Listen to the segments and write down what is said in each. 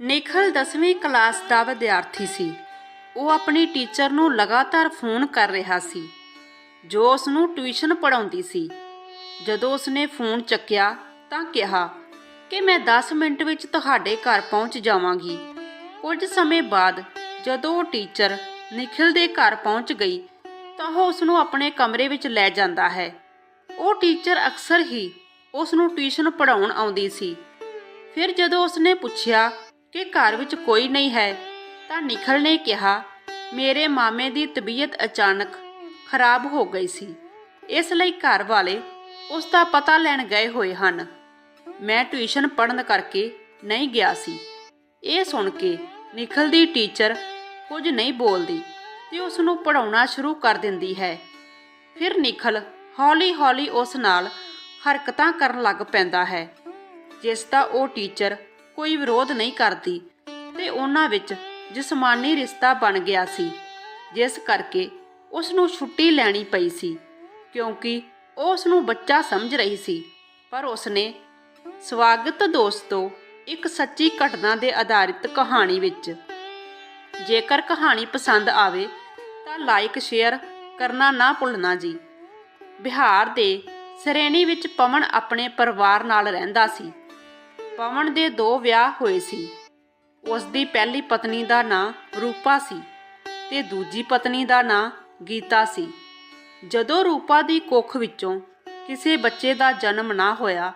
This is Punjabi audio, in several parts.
ਨਿਖਲ 10ਵੀਂ ਕਲਾਸ ਦਾ ਵਿਦਿਆਰਥੀ ਸੀ। ਉਹ ਆਪਣੀ ਟੀਚਰ ਨੂੰ ਲਗਾਤਾਰ ਫੋਨ ਕਰ ਰਿਹਾ ਸੀ, ਜੋ ਉਸ ਨੂੰ ਟਿਊਸ਼ਨ ਪੜਾਉਂਦੀ ਸੀ। ਜਦੋਂ ਉਸਨੇ ਫੋਨ ਚੱਕਿਆ ਤਾਂ ਕਿਹਾ ਕਿ ਮੈਂ 10 ਮਿੰਟ ਵਿੱਚ ਤੁਹਾਡੇ ਘਰ ਪਹੁੰਚ ਜਾਵਾਂਗੀ। ਕੁਝ ਸਮੇਂ ਬਾਅਦ ਜਦੋਂ ਉਹ ਟੀਚਰ ਨਿਖਿਲ ਦੇ ਘਰ ਪਹੁੰਚ ਗਈ ਤਾਂ ਉਹ ਉਸ ਨੂੰ ਆਪਣੇ ਕਮਰੇ ਵਿੱਚ ਲੈ ਜਾਂਦਾ ਹੈ। ਉਹ ਟੀਚਰ ਅਕਸਰ ਹੀ ਉਸ ਨੂੰ ਟਿਊਸ਼ਨ ਪੜਾਉਣ ਆਉਂਦੀ ਸੀ। ਫਿਰ ਜਦੋਂ ਉਸਨੇ ਪੁੱਛਿਆ ਕਿ ਘਰ ਵਿੱਚ ਕੋਈ ਨਹੀਂ ਹੈ, ਤਾਂ ਨਿਖਲ ਨੇ ਕਿਹਾ, ਮੇਰੇ ਮਾਮੇ ਦੀ ਤਬੀਅਤ ਅਚਾਨਕ ਖਰਾਬ ਹੋ ਗਈ ਸੀ। ਇਸ ਲਈ ਘਰ ਵਾਲੇ ਉਸ ਦਾ ਪਤਾ ਲੈਣ ਗਏ ਹੋਏ ਹਨ। ਮੈਂ ਟਿਊਸ਼ਨ ਪੜਨ ਕਰਕੇ ਨਹੀਂ ਗਿਆ ਸੀ। ਇਹ ਸੁਣ ਕੇ ਨਿਖਲ ਦੀ ਟੀਚਰ ਕੁਝ ਨਹੀਂ ਬੋਲਦੀ ਤੇ ਉਸ ਨੂੰ ਪੜਾਉਣਾ ਸ਼ੁਰੂ ਕਰ ਦਿੰਦੀ ਹੈ। ਫਿਰ ਨਿਖਲ ਹੌਲੀ-ਹੌਲੀ ਉਸ ਨਾਲ ਹਰਕਤਾਂ ਕਰਨ ਲੱਗ ਪੈਂਦਾ ਹੈ, ਜਿਸ ਦਾ ਉਹ ਟੀਚਰ ਕੋਈ ਵਿਰੋਧ ਨਹੀਂ ਕਰਦੀ ਤੇ ਉਹਨਾਂ ਵਿੱਚ ਜਿਸਮਾਨੀ ਰਿਸ਼ਤਾ ਬਣ ਗਿਆ ਸੀ। ਜਿਸ ਕਰਕੇ ਉਸ ਨੂੰ ਛੁੱਟੀ ਲੈਣੀ ਪਈ ਸੀ, ਕਿਉਂਕਿ ਉਹ ਉਸ ਨੂੰ ਬੱਚਾ ਸਮਝ ਰਹੀ ਸੀ। ਪਰ ਉਸਨੇ ਸਵਾਗਤ ਦੋਸਤੋ ਇੱਕ ਸੱਚੀ ਘਟਨਾ ਦੇ ਆਧਾਰਿਤ ਕਹਾਣੀ ਵਿੱਚ। ਜੇਕਰ ਕਹਾਣੀ ਪਸੰਦ ਆਵੇ ਤਾਂ ਲਾਈਕ ਸ਼ੇਅਰ ਕਰਨਾ ਨਾ ਭੁੱਲਣਾ ਜੀ। ਬਿਹਾਰ ਦੇ ਸਰੇਣੀ ਵਿੱਚ ਪਵਨ ਆਪਣੇ ਪਰਿਵਾਰ ਨਾਲ ਰਹਿੰਦਾ ਸੀ। ਪਵਨ ਦੇ ਦੋ ਵਿਆਹ ਹੋਏ ਸੀ। ਉਸ ਦੀ ਪਹਿਲੀ ਪਤਨੀ ਦਾ ਨਾਂ ਰੂਪਾ ਸੀ ਤੇ ਦੂਜੀ ਪਤਨੀ ਦਾ ਨਾਂ ਗੀਤਾ ਸੀ। ਜਦੋਂ ਰੂਪਾ ਦੀ ਕੁੱਖ ਵਿੱਚੋਂ ਕਿਸੇ ਬੱਚੇ ਦਾ ਜਨਮ ਨਾ ਹੋਇਆ,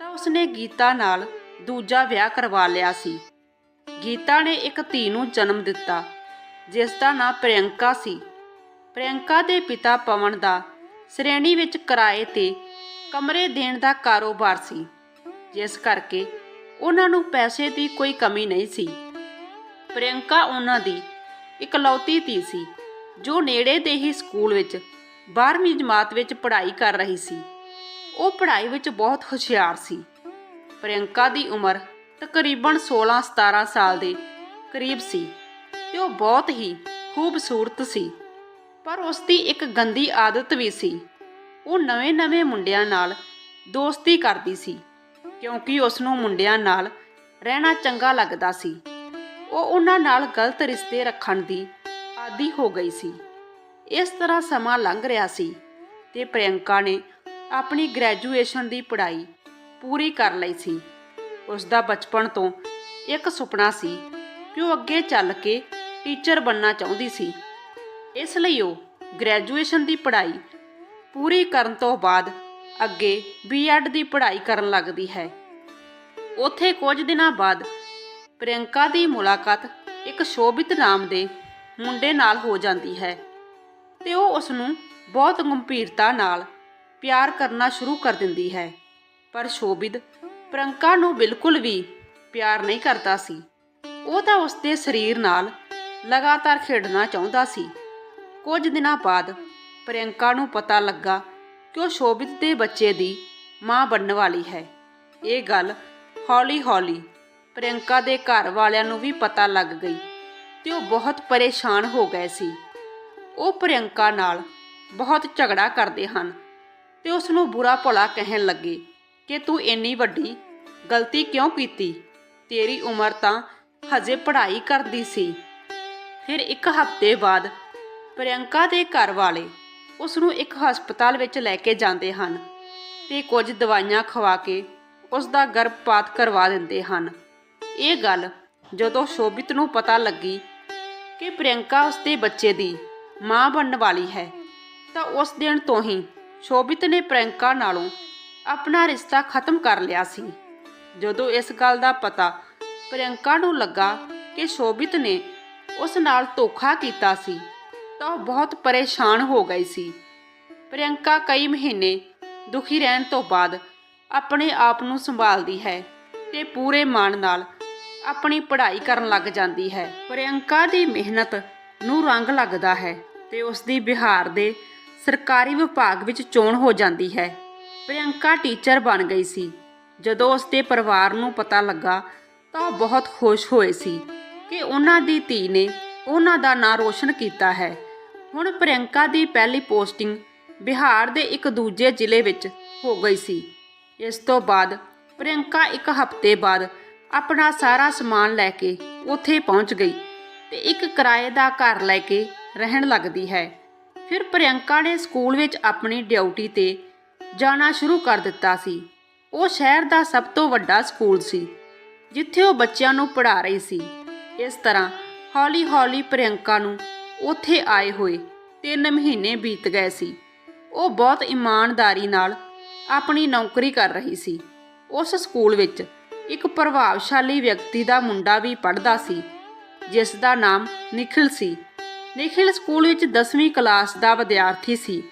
ਤਾਂ ਉਸਨੇ ਗੀਤਾ ਨਾਲ ਦੂਜਾ ਵਿਆਹ ਕਰਵਾ ਲਿਆ ਸੀ। ਗੀਤਾ ਨੇ ਇੱਕ ਧੀ ਨੂੰ ਜਨਮ ਦਿੱਤਾ, ਜਿਸ ਦਾ ਨਾਂ ਪ੍ਰਿਯੰਕਾ ਸੀ। ਪ੍ਰਿਯੰਕਾ ਦੇ ਪਿਤਾ ਪਵਨ ਦਾ ਸ਼੍ਰੇਣੀ ਵਿੱਚ ਕਿਰਾਏ ਤੇ ਕਮਰੇ ਦੇਣ ਦਾ ਕਾਰੋਬਾਰ ਸੀ। ਜਿਸ ਕਰਕੇ ਉਹਨਾਂ ਨੂੰ ਪੈਸੇ ਦੀ ਕੋਈ ਕਮੀ ਨਹੀਂ ਸੀ। ਪ੍ਰਿਯੰਕਾ ਉਹਨਾਂ ਦੀ ਇਕਲੌਤੀ ਧੀ ਸੀ, ਜੋ ਨੇੜੇ ਦੇ ਹੀ ਸਕੂਲ ਵਿੱਚ 12ਵੀਂ ਜਮਾਤ ਵਿੱਚ ਪੜ੍ਹਾਈ ਕਰ ਰਹੀ ਸੀ। ਉਹ ਪੜ੍ਹਾਈ ਵਿੱਚ ਬਹੁਤ ਹੁਸ਼ਿਆਰ ਸੀ। ਪ੍ਰਿਯੰਕਾ ਦੀ ਉਮਰ ਤਕਰੀਬਨ 16-17 ਸਾਲ ਦੇ ਕਰੀਬ ਸੀ ਤੇ ਉਹ ਬਹੁਤ ਹੀ ਖੂਬਸੂਰਤ ਸੀ। ਪਰ ਉਸ ਦੀ ਇੱਕ ਗੰਦੀ ਆਦਤ ਵੀ ਸੀ। ਉਹ ਨਵੇਂ-ਨਵੇਂ ਮੁੰਡਿਆਂ ਨਾਲ ਦੋਸਤੀ ਕਰਦੀ ਸੀ। ਕਿਉਂਕਿ ਉਸ ਨੂੰ ਮੁੰਡਿਆਂ ਨਾਲ ਰਹਿਣਾ ਚੰਗਾ ਲੱਗਦਾ ਸੀ। ਉਹ ਉਹਨਾਂ ਨਾਲ ਗਲਤ ਰਿਸ਼ਤੇ ਰੱਖਣ ਦੀ ਆਦੀ ਹੋ ਗਈ ਸੀ। ਇਸ ਤਰ੍ਹਾਂ ਸਮਾਂ ਲੰਘ ਰਿਹਾ ਸੀ ਤੇ ਪ੍ਰਿਯੰਕਾ ਨੇ ਆਪਣੀ ਗ੍ਰੈਜੂਏਸ਼ਨ ਦੀ ਪੜ੍ਹਾਈ ਪੂਰੀ ਕਰ ਲਈ ਸੀ। ਉਸ ਦਾ ਬਚਪਨ ਤੋਂ ਇੱਕ ਸੁਪਨਾ ਸੀ ਕਿ ਉਹ ਅੱਗੇ ਚੱਲ ਕੇ ਟੀਚਰ ਬਣਨਾ ਚਾਹੁੰਦੀ ਸੀ। ਇਸ ਲਈ ਉਹ ਗ੍ਰੈਜੂਏਸ਼ਨ ਦੀ ਪੜ੍ਹਾਈ ਪੂਰੀ ਕਰਨ ਤੋਂ ਬਾਅਦ ਅੱਗੇ ਬੀਐਡ ਦੀ ਪੜ੍ਹਾਈ ਕਰਨ ਲੱਗਦੀ ਹੈ। ਉੱਥੇ ਕੁਝ ਦਿਨਾਂ ਬਾਅਦ ਪ੍ਰਿਯੰਕਾ ਦੀ ਮੁਲਾਕਾਤ ਇੱਕ ਸ਼ੋਭਿਤ ਨਾਮ ਦੇ ਮੁੰਡੇ ਨਾਲ ਹੋ ਜਾਂਦੀ ਹੈ ਤੇ ਉਹ ਉਸ ਨੂੰ ਬਹੁਤ ਗੰਭੀਰਤਾ ਨਾਲ ਪਿਆਰ ਕਰਨਾ ਸ਼ੁਰੂ ਕਰ ਦਿੰਦੀ ਹੈ। ਪਰ ਸ਼ੋਭਿਤ ਪ੍ਰਿਯੰਕਾ ਨੂੰ ਬਿਲਕੁਲ ਵੀ ਪਿਆਰ ਨਹੀਂ ਕਰਦਾ ਸੀ। ਉਹ ਤਾਂ ਉਸ ਦੇ ਸਰੀਰ ਨਾਲ ਲਗਾਤਾਰ ਖੇਡਣਾ ਚਾਹੁੰਦਾ ਸੀ। ਕੁਝ ਦਿਨਾਂ ਬਾਅਦ ਪ੍ਰਿਯੰਕਾ ਨੂੰ ਪਤਾ ਲੱਗਾ ਕਿ ਉਹ ਸ਼ੋਭਿਤ ਦੇ ਬੱਚੇ ਦੀ ਮਾਂ ਬਣਨ ਵਾਲੀ ਹੈ? ਇਹ ਗੱਲ ਹੌਲੀ-ਹੌਲੀ ਪ੍ਰਿਯੰਕਾ ਦੇ ਘਰ ਵਾਲਿਆਂ ਨੂੰ ਵੀ ਪਤਾ ਲੱਗ ਗਈ ਤੇ ਉਹ ਬਹੁਤ ਪਰੇਸ਼ਾਨ ਹੋ ਗਏ ਸੀ। ਉਹ ਪ੍ਰਿਯੰਕਾ ਨਾਲ ਬਹੁਤ ਝਗੜਾ ਕਰਦੇ ਹਨ ਤੇ ਉਸ ਨੂੰ ਬੁਰਾ ਭਲਾ ਕਹਿਣ ਲੱਗੇ ਕਿ ਤੂੰ ਇੰਨੀ ਵੱਡੀ ਗਲਤੀ ਕਿਉਂ ਕੀਤੀ? ਤੇਰੀ ਉਮਰ ਤਾਂ ਹਜੇ ਪੜ੍ਹਾਈ ਕਰਦੀ ਸੀ। ਫਿਰ ਇੱਕ ਹਫ਼ਤੇ ਬਾਅਦ ਪ੍ਰਿਯੰਕਾ ਦੇ ਘਰ ਵਾਲੇ ਉਸ ਨੂੰ ਇੱਕ ਹਸਪਤਾਲ ਵਿੱਚ ਲੈ ਕੇ ਜਾਂਦੇ ਹਨ ਤੇ ਕੁਝ ਦਵਾਈਆਂ ਖਵਾ ਕੇ ਉਸ ਦਾ ਗਰਭਪਾਤ ਕਰਵਾ ਦਿੰਦੇ ਹਨ। ਇਹ ਗੱਲ ਜਦੋਂ ਸ਼ੋਭਿਤ ਨੂੰ ਪਤਾ ਲੱਗੀ ਕਿ ਪ੍ਰਿਯੰਕਾ ਉਸ ਦੇ ਬੱਚੇ ਦੀ ਮਾਂ ਬਣਨ ਵਾਲੀ ਹੈ, ਤਾਂ ਉਸ ਦਿਨ ਤੋਂ ਹੀ ਸ਼ੋਭਿਤ ਨੇ ਪ੍ਰਿਯੰਕਾ ਨਾਲੋਂ ਆਪਣਾ ਰਿਸ਼ਤਾ ਖਤਮ ਕਰ ਲਿਆ ਸੀ। ਜਦੋਂ ਇਸ ਗੱਲ ਦਾ ਪਤਾ ਪ੍ਰਿਯੰਕਾ ਨੂੰ ਲੱਗਾ ਕਿ ਸ਼ੋਭਿਤ ਨੇ ਉਸ ਨਾਲ ਧੋਖਾ ਕੀਤਾ ਸੀ ਤਾਂ ਉਹ ਬਹੁਤ ਪਰੇਸ਼ਾਨ ਹੋ ਗਈ ਸੀ। ਪ੍ਰਿਯੰਕਾ ਕਈ ਮਹੀਨੇ ਦੁਖੀ ਰਹਿਣ ਤੋਂ ਬਾਅਦ ਆਪਣੇ ਆਪ ਨੂੰ ਸੰਭਾਲਦੀ ਹੈ ਤੇ ਪੂਰੇ ਮਨ ਨਾਲ ਆਪਣੀ ਪੜ੍ਹਾਈ ਕਰਨ ਲੱਗ ਜਾਂਦੀ ਹੈ। ਪ੍ਰਿਯੰਕਾ ਦੀ ਮਿਹਨਤ ਨੂੰ ਰੰਗ ਲੱਗਦਾ ਹੈ ਤੇ ਉਸ ਦੀ ਬਿਹਾਰ ਦੇ ਸਰਕਾਰੀ ਵਿਭਾਗ ਵਿੱਚ ਚੋਣ ਹੋ ਜਾਂਦੀ ਹੈ। ਪ੍ਰਿਯੰਕਾ ਟੀਚਰ ਬਣ ਗਈ ਸੀ। ਜਦੋਂ ਉਸ ਦੇ ਪਰਿਵਾਰ ਨੂੰ ਪਤਾ ਲੱਗਾ ਤਾਂ ਉਹ ਬਹੁਤ ਖੁਸ਼ ਹੋਏ ਸੀ ਕਿ ਉਹਨਾਂ ਦੀ ਧੀ ਨੇ ਉਹਨਾਂ ਦਾ ਨਾਂ ਰੋਸ਼ਨ ਕੀਤਾ ਹੈ। ਹੁਣ ਪ੍ਰਿਯੰਕਾ ਦੀ ਪਹਿਲੀ ਪੋਸਟਿੰਗ ਬਿਹਾਰ ਦੇ ਇੱਕ ਦੂਜੇ ਜ਼ਿਲ੍ਹੇ ਵਿੱਚ ਹੋ ਗਈ ਸੀ। ਇਸ ਤੋਂ ਬਾਅਦ ਪ੍ਰਿਯੰਕਾ ਇੱਕ ਹਫ਼ਤੇ ਬਾਅਦ ਆਪਣਾ ਸਾਰਾ ਸਮਾਨ ਲੈ ਕੇ ਉੱਥੇ ਪਹੁੰਚ ਗਈ ਤੇ ਇੱਕ ਕਿਰਾਏ ਦਾ ਘਰ ਲੈ ਕੇ ਰਹਿਣ ਲੱਗਦੀ ਹੈ। ਫਿਰ ਪ੍ਰਿਯੰਕਾ ਨੇ ਸਕੂਲ ਵਿੱਚ ਆਪਣੀ ਡਿਊਟੀ ਤੇ ਜਾਣਾ ਸ਼ੁਰੂ ਕਰ ਦਿੱਤਾ ਸੀ। ਉਹ ਸ਼ਹਿਰ ਦਾ ਸਭ ਤੋਂ ਵੱਡਾ ਸਕੂਲ ਸੀ, ਜਿੱਥੇ ਉਹ ਬੱਚਿਆਂ ਨੂੰ ਪੜ੍ਹਾ ਰਹੀ ਸੀ। ਇਸ ਤਰ੍ਹਾਂ ਹੌਲੀ-ਹੌਲੀ ਪ੍ਰਿਯੰਕਾ ਨੂੰ ਉੱਥੇ ਆਏ ਹੋਏ। 3 ਮਹੀਨੇ ਬੀਤ ਗਏ ਸੀ। ਉਹ ਬਹੁਤ ਇਮਾਨਦਾਰੀ ਨਾਲ ਆਪਣੀ ਨੌਕਰੀ ਕਰ ਰਹੀ ਸੀ। ਉਸ ਸਕੂਲ ਵਿੱਚ ਇੱਕ ਪ੍ਰਭਾਵਸ਼ਾਲੀ ਵਿਅਕਤੀ ਦਾ ਮੁੰਡਾ ਵੀ ਪੜ੍ਹਦਾ ਸੀ, ਜਿਸ ਦਾ ਨਾਮ ਨਿਖਿਲ ਸੀ। ਨਿਖਿਲ ਸਕੂਲ ਵਿੱਚ 10ਵੀਂ ਕਲਾਸ ਦਾ ਵਿਦਿਆਰਥੀ ਸੀ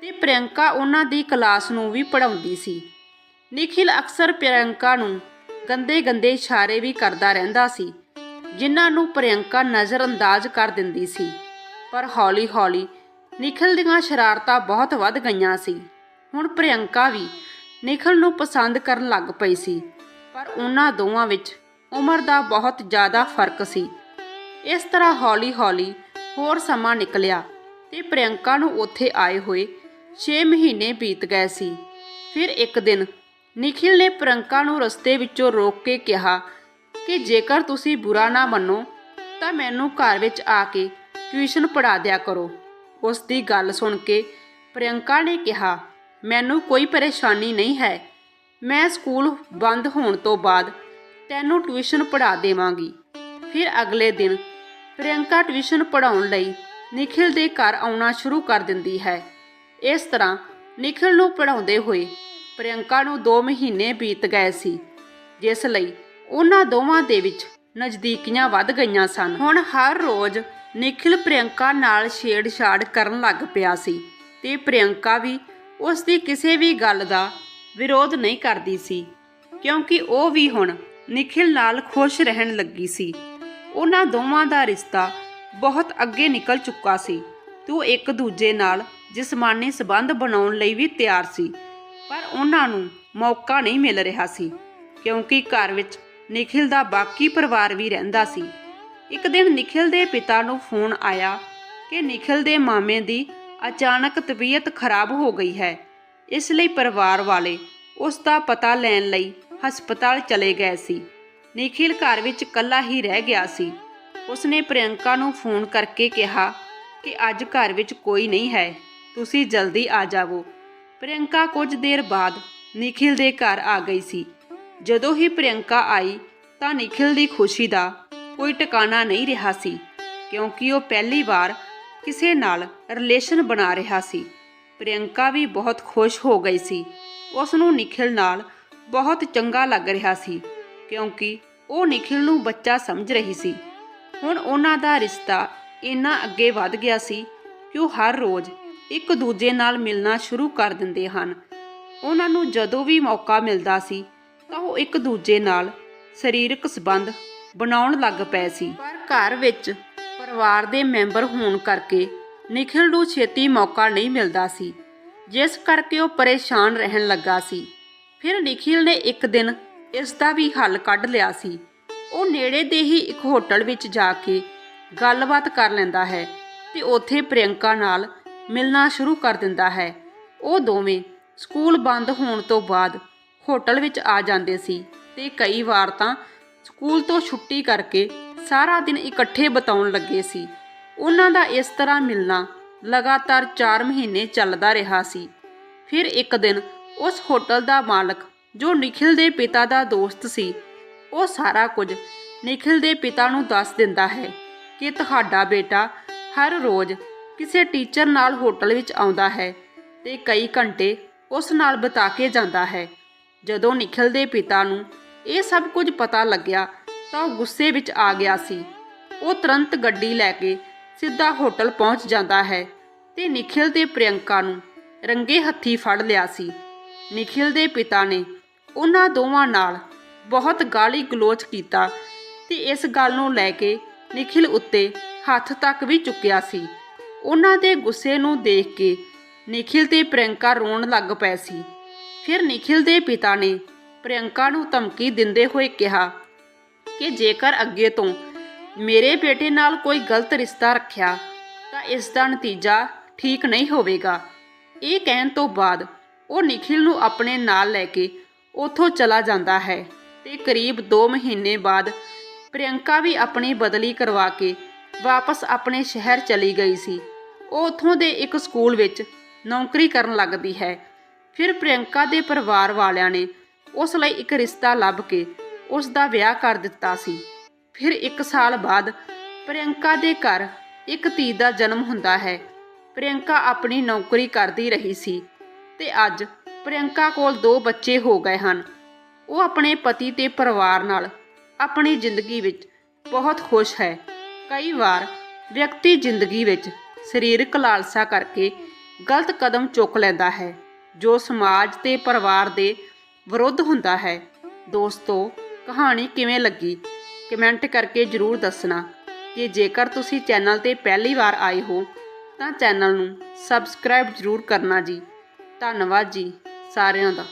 ਤੇ ਪ੍ਰਿਯੰਕਾ ਉਹਨਾਂ ਦੀ ਕਲਾਸ ਨੂੰ ਵੀ ਪੜ੍ਹਾਉਂਦੀ ਸੀ। ਨਿਖਿਲ ਅਕਸਰ ਪ੍ਰਿਯੰਕਾ ਨੂੰ ਗੰਦੇ-ਗੰਦੇ ਇਸ਼ਾਰੇ ਵੀ ਕਰਦਾ ਰਹਿੰਦਾ ਸੀ। ਜਿਨ੍ਹਾਂ ਨੂੰ ਪ੍ਰਿਯੰਕਾ ਨਜ਼ਰਅੰਦਾਜ਼ ਕਰ ਦਿੰਦੀ ਸੀ। ਪਰ ਹੌਲੀ-ਹੌਲੀ ਨਿਖਿਲ ਦੀਆਂ ਸ਼ਰਾਰਤਾਂ ਬਹੁਤ ਵੱਧ ਗਈਆਂ ਸੀ। ਹੁਣ ਪ੍ਰਿਯੰਕਾ ਵੀ ਨਿਖਿਲ ਨੂੰ ਪਸੰਦ ਕਰਨ ਲੱਗ ਪਈ ਸੀ। ਪਰ ਉਹਨਾਂ ਦੋਵਾਂ ਵਿੱਚ ਉਮਰ ਦਾ ਬਹੁਤ ਜ਼ਿਆਦਾ ਫ਼ਰਕ ਸੀ। ਇਸ ਤਰ੍ਹਾਂ ਹੌਲੀ-ਹੌਲੀ ਹੋਰ ਸਮਾਂ ਨਿਕਲਿਆ ਤੇ ਪ੍ਰਿਯੰਕਾ ਨੂੰ ਉੱਥੇ ਆਏ ਹੋਏ 6 ਮਹੀਨੇ ਬੀਤ ਗਏ ਸੀ। ਫਿਰ ਇੱਕ ਦਿਨ ਨਿਖਿਲ ਨੇ ਪ੍ਰਿਯੰਕਾ ਨੂੰ ਰਸਤੇ ਵਿੱਚੋਂ ਰੋਕ ਕੇ ਕਿਹਾ ਕਿ ਜੇਕਰ ਤੁਸੀਂ ਬੁਰਾ ਨਾ ਮੰਨੋ, ਤਾਂ ਮੈਨੂੰ ਘਰ ਵਿੱਚ ਆ ਕੇ ਟਿਊਸ਼ਨ ਪੜ੍ਹਾ ਦਿਆ ਕਰੋ। ਉਸ ਦੀ ਗੱਲ ਸੁਣ ਕੇ ਪ੍ਰਿਯੰਕਾ ਨੇ ਕਿਹਾ, ਮੈਨੂੰ ਕੋਈ ਪਰੇਸ਼ਾਨੀ ਨਹੀਂ ਹੈ। ਮੈਂ ਸਕੂਲ ਬੰਦ ਹੋਣ ਤੋਂ ਬਾਅਦ ਤੈਨੂੰ ਟਿਊਸ਼ਨ ਪੜ੍ਹਾ ਦੇਵਾਂਗੀ। ਫਿਰ ਅਗਲੇ ਦਿਨ ਪ੍ਰਿਯੰਕਾ ਟਿਊਸ਼ਨ ਪੜ੍ਹਾਉਣ ਲਈ ਨਿਖਿਲ ਦੇ ਘਰ ਆਉਣਾ ਸ਼ੁਰੂ ਕਰ ਦਿੰਦੀ ਹੈ। ਇਸ ਤਰ੍ਹਾਂ ਨਿਖਿਲ ਨੂੰ ਪੜ੍ਹਾਉਂਦੇ ਹੋਏ ਪ੍ਰਿਯੰਕਾ ਨੂੰ 2 ਮਹੀਨੇ ਬੀਤ ਗਏ ਸੀ, ਜਿਸ ਲਈ ਉਹਨਾਂ ਦੋਵਾਂ ਦੇ ਵਿੱਚ ਨਜ਼ਦੀਕੀਆਂ ਵੱਧ ਗਈਆਂ ਸਨ। ਹੁਣ ਹਰ ਰੋਜ਼ ਨਿਖਿਲ ਪ੍ਰਿਯੰਕਾ ਨਾਲ ਛੇੜਛਾੜ ਕਰਨ ਲੱਗ ਪਿਆ ਸੀ ਤੇ ਪ੍ਰਿਯੰਕਾ ਵੀ ਉਸ ਦੀ ਕਿਸੇ ਵੀ ਗੱਲ ਦਾ ਵਿਰੋਧ ਨਹੀਂ ਕਰਦੀ ਸੀ, ਕਿਉਂਕਿ ਉਹ ਵੀ ਹੁਣ ਨਿਖਿਲ ਨਾਲ ਖੁਸ਼ ਰਹਿਣ ਲੱਗੀ ਸੀ। ਉਹਨਾਂ ਦੋਵਾਂ ਦਾ ਰਿਸ਼ਤਾ ਬਹੁਤ ਅੱਗੇ ਨਿਕਲ ਚੁੱਕਾ ਸੀ। ਤੇ ਉਹ ਇੱਕ ਦੂਜੇ ਨਾਲ ਜਿਸਮਾਨੀ ਸਬੰਧ ਬਣਾਉਣ ਲਈ ਵੀ ਤਿਆਰ ਸੀ, ਪਰ ਉਹਨਾਂ ਨੂੰ ਮੌਕਾ ਨਹੀਂ ਮਿਲ ਰਿਹਾ ਸੀ, ਕਿਉਂਕਿ ਘਰ ਵਿੱਚ ਨਿਖਿਲ ਦਾ ਬਾਕੀ ਪਰਿਵਾਰ ਵੀ ਰਹਿੰਦਾ ਸੀ। ਇੱਕ ਦਿਨ ਨਿਖਿਲ ਦੇ ਪਿਤਾ ਨੂੰ ਫੋਨ ਆਇਆ ਕਿ ਨਿਖਿਲ ਦੇ ਮਾਮੇ ਦੀ ਅਚਾਨਕ ਤਬੀਅਤ ਖਰਾਬ ਹੋ ਗਈ ਹੈ। ਇਸ ਲਈ ਪਰਿਵਾਰ ਵਾਲੇ ਉਸ ਦਾ ਪਤਾ ਲੈਣ ਲਈ ਹਸਪਤਾਲ ਚਲੇ ਗਏ ਸੀ। ਨਿਖਿਲ ਘਰ ਵਿੱਚ ਇਕੱਲਾ ਹੀ ਰਹਿ ਗਿਆ ਸੀ। ਉਸਨੇ ਪ੍ਰਿਯੰਕਾ ਨੂੰ ਫੋਨ ਕਰਕੇ ਕਿਹਾ ਕਿ ਅੱਜ ਘਰ ਵਿੱਚ ਕੋਈ ਨਹੀਂ ਹੈ, ਤੁਸੀਂ ਜਲਦੀ ਆ ਜਾਵੋ। ਪ੍ਰਿਯੰਕਾ ਕੁਝ ਦੇਰ ਬਾਅਦ ਨਿਖਿਲ ਦੇ ਘਰ ਆ ਗਈ ਸੀ। ਜਦੋਂ ਹੀ ਪ੍ਰਿਯੰਕਾ ਆਈ ਤਾਂ ਨਿਖਿਲ ਦੀ ਖੁਸ਼ੀ ਦਾ ਕੋਈ ਟਿਕਾਣਾ ਨਹੀਂ ਰਿਹਾ ਸੀ, ਕਿਉਂਕਿ ਉਹ ਪਹਿਲੀ ਵਾਰ ਕਿਸੇ ਨਾਲ ਰਿਲੇਸ਼ਨ ਬਣਾ ਰਿਹਾ ਸੀ। ਪ੍ਰਿਯੰਕਾ ਵੀ ਬਹੁਤ ਖੁਸ਼ ਹੋ ਗਈ ਸੀ। ਉਸ ਨੂੰ ਨਿਖਿਲ ਨਾਲ ਬਹੁਤ ਚੰਗਾ ਲੱਗ ਰਿਹਾ ਸੀ, ਕਿਉਂਕਿ ਉਹ ਨਿਖਿਲ ਨੂੰ ਬੱਚਾ ਸਮਝ ਰਹੀ ਸੀ। ਹੁਣ ਉਹਨਾਂ ਦਾ ਰਿਸ਼ਤਾ ਇੰਨਾ ਅੱਗੇ ਵੱਧ ਗਿਆ ਸੀ ਕਿ ਉਹ ਹਰ ਰੋਜ਼ ਇੱਕ ਦੂਜੇ ਨਾਲ ਮਿਲਣਾ ਸ਼ੁਰੂ ਕਰ ਦਿੰਦੇ ਹਨ। ਉਹਨਾਂ ਨੂੰ ਜਦੋਂ ਵੀ ਮੌਕਾ ਮਿਲਦਾ ਸੀ ਤਾਂ ਉਹ ਇੱਕ ਦੂਜੇ ਨਾਲ ਸਰੀਰਕ ਸੰਬੰਧ ਬਣਾਉਣ ਲੱਗ ਪਏ ਸੀ। ਪਰ ਘਰ ਵਿੱਚ ਪਰਿਵਾਰ ਦੇ ਮੈਂਬਰ ਹੋਣ ਕਰਕੇ ਨਿਖਿਲ ਨੂੰ ਛੇਤੀ ਮੌਕਾ ਨਹੀਂ ਮਿਲਦਾ ਸੀ, ਜਿਸ ਕਰਕੇ ਉਹ ਪਰੇਸ਼ਾਨ ਰਹਿਣ ਲੱਗਾ ਸੀ। ਫਿਰ ਨਿਖਿਲ ਨੇ ਇੱਕ ਦਿਨ ਇਸ ਦਾ ਵੀ ਹੱਲ ਕੱਢ ਲਿਆ ਸੀ। ਉਹ ਨੇੜੇ ਦੇ ਹੀ ਇੱਕ ਹੋਟਲ ਵਿੱਚ ਜਾ ਕੇ ਗੱਲਬਾਤ ਕਰ ਲੈਂਦਾ ਹੈ ਤੇ ਉੱਥੇ ਪ੍ਰਿਯੰਕਾ ਨਾਲ ਮਿਲਣਾ ਸ਼ੁਰੂ ਕਰ ਦਿੰਦਾ ਹੈ। ਉਹ ਦੋਵੇਂ ਸਕੂਲ ਬੰਦ ਹੋਣ ਤੋਂ ਬਾਅਦ ਹੋਟਲ ਵਿੱਚ ਆ ਜਾਂਦੇ ਸੀ ਤੇ ਕਈ ਵਾਰ ਤਾਂ ਸਕੂਲ ਤੋਂ ਛੁੱਟੀ ਕਰਕੇ ਸਾਰਾ ਦਿਨ ਇਕੱਠੇ ਬਿਤਾਉਣ ਲੱਗੇ ਸੀ। ਉਹਨਾਂ ਦਾ ਇਸ ਤਰ੍ਹਾਂ ਮਿਲਣਾ ਲਗਾਤਾਰ 4 ਮਹੀਨੇ ਚੱਲਦਾ ਰਿਹਾ ਸੀ। ਫਿਰ ਇੱਕ ਦਿਨ ਉਸ ਹੋਟਲ ਦਾ ਮਾਲਕ ਜੋ ਨਿਖਿਲ ਦੇ ਪਿਤਾ ਦਾ ਦੋਸਤ ਸੀ, ਉਹ ਸਾਰਾ ਕੁਝ ਨਿਖਿਲ ਦੇ ਪਿਤਾ ਨੂੰ ਦੱਸ ਦਿੰਦਾ ਹੈ ਕਿ ਤੁਹਾਡਾ ਬੇਟਾ ਹਰ ਰੋਜ਼ ਕਿਸੇ ਟੀਚਰ ਨਾਲ ਹੋਟਲ ਵਿੱਚ ਆਉਂਦਾ ਹੈ ਤੇ ਕਈ ਘੰਟੇ ਉਸ ਨਾਲ ਬਿਤਾ ਕੇ ਜਾਂਦਾ ਹੈ। ਜਦੋਂ ਨਿਖਿਲ ਦੇ ਪਿਤਾ ਨੂੰ ਇਹ ਸਭ ਕੁਝ ਪਤਾ ਲੱਗਿਆ ਤਾਂ ਉਹ ਗੁੱਸੇ ਵਿੱਚ ਆ ਗਿਆ ਸੀ। ਉਹ ਤੁਰੰਤ ਗੱਡੀ ਲੈ ਕੇ ਸਿੱਧਾ ਹੋਟਲ ਪਹੁੰਚ ਜਾਂਦਾ ਹੈ ਤੇ ਨਿਖਿਲ ਤੇ ਪ੍ਰਿਯੰਕਾ ਨੂੰ ਰੰਗੇ ਹੱਥੀ ਫੜ ਲਿਆ ਸੀ। ਨਿਖਿਲ ਦੇ ਪਿਤਾ ਨੇ ਉਹਨਾਂ ਦੋਵਾਂ ਨਾਲ ਬਹੁਤ ਗਾਲੀ ਗਲੋਚ ਕੀਤਾ ਤੇ ਇਸ ਗੱਲ ਨੂੰ ਲੈ ਕੇ ਨਿਖਿਲ ਉੱਤੇ ਹੱਥ ਤੱਕ ਵੀ ਚੁੱਕਿਆ ਸੀ। ਉਹਨਾਂ ਦੇ ਗੁੱਸੇ ਨੂੰ ਦੇਖ ਕੇ ਨਿਖਿਲ ਤੇ ਪ੍ਰਿਯੰਕਾ ਰੋਣ ਲੱਗ ਪਏ ਸੀ। ਫਿਰ ਨਿਖਿਲ ਦੇ ਪਿਤਾ ਨੇ ਪ੍ਰਿਯੰਕਾ ਨੂੰ ਧਮਕੀ ਦਿੰਦੇ ਹੋਏ ਕਿਹਾ ਕਿ ਜੇਕਰ ਅੱਗੇ ਤੋਂ ਮੇਰੇ ਬੇਟੇ ਨਾਲ ਕੋਈ ਗਲਤ ਰਿਸ਼ਤਾ ਰੱਖਿਆ ਤਾਂ ਇਸ ਦਾ ਨਤੀਜਾ ਠੀਕ ਨਹੀਂ ਹੋਵੇਗਾ। ਇਹ ਕਹਿਣ ਤੋਂ ਬਾਅਦ ਉਹ ਨਿਖਿਲ ਨੂੰ ਆਪਣੇ ਨਾਲ ਲੈ ਕੇ ਉੱਥੋਂ ਚਲਾ ਜਾਂਦਾ ਹੈ ਤੇ ਕਰੀਬ 2 ਮਹੀਨੇ ਬਾਅਦ ਪ੍ਰਿਯੰਕਾ ਵੀ ਆਪਣੀ ਬਦਲੀ ਕਰਵਾ ਕੇ ਵਾਪਸ ਆਪਣੇ ਸ਼ਹਿਰ ਚਲੀ ਗਈ ਸੀ। ਉਹ ਉੱਥੋਂ ਦੇ ਇੱਕ ਸਕੂਲ ਵਿੱਚ ਨੌਕਰੀ ਕਰਨ ਲੱਗਦੀ ਹੈ। ਫਿਰ ਪ੍ਰਿਯੰਕਾ ਦੇ ਪਰਿਵਾਰ ਵਾਲਿਆਂ ਨੇ ਉਸ ਲਈ ਇੱਕ ਰਿਸ਼ਤਾ ਲੱਭ ਕੇ ਉਸ ਦਾ ਵਿਆਹ ਕਰ ਦਿੱਤਾ ਸੀ। ਫਿਰ ਇੱਕ ਸਾਲ ਬਾਅਦ ਪ੍ਰਿਯੰਕਾ ਦੇ ਘਰ ਇੱਕ ਧੀ ਦਾ ਜਨਮ ਹੁੰਦਾ ਹੈ। ਪ੍ਰਿਯੰਕਾ ਆਪਣੀ ਨੌਕਰੀ ਕਰਦੀ ਰਹੀ ਸੀ ਤੇ ਅੱਜ ਪ੍ਰਿਯੰਕਾ ਕੋਲ ਦੋ ਬੱਚੇ ਹੋ ਗਏ ਹਨ। ਉਹ ਆਪਣੇ ਪਤੀ ਤੇ ਪਰਿਵਾਰ ਨਾਲ ਆਪਣੀ ਜ਼ਿੰਦਗੀ ਵਿੱਚ ਬਹੁਤ ਖੁਸ਼ ਹੈ। ਕਈ ਵਾਰ ਵਿਅਕਤੀ ਜ਼ਿੰਦਗੀ ਵਿੱਚ ਸਰੀਰਕ ਲਾਲਸਾ ਕਰਕੇ ਗਲਤ ਕਦਮ ਚੁੱਕ ਲੈਂਦਾ ਹੈ। ਜੋ ਸਮਾਜ ਤੇ ਪਰਿਵਾਰ ਦੇ ਵਿਰੁੱਧ ਹੁੰਦਾ ਹੈ। ਦੋਸਤੋ, ਕਹਾਣੀ ਕਿਵੇਂ ਲੱਗੀ? ਕਮੈਂਟ ਕਰਕੇ ਜਰੂਰ ਦੱਸਣਾ ਕਿ ਜੇਕਰ ਤੁਸੀਂ ਚੈਨਲ ਤੇ ਪਹਿਲੀ ਵਾਰ ਆਏ ਹੋ, ਤਾਂ ਚੈਨਲ ਨੂੰ ਸਬਸਕ੍ਰਾਈਬ ਜਰੂਰ ਕਰਨਾ ਜੀ। ਧੰਨਵਾਦ ਜੀ ਸਾਰਿਆਂ ਦਾ।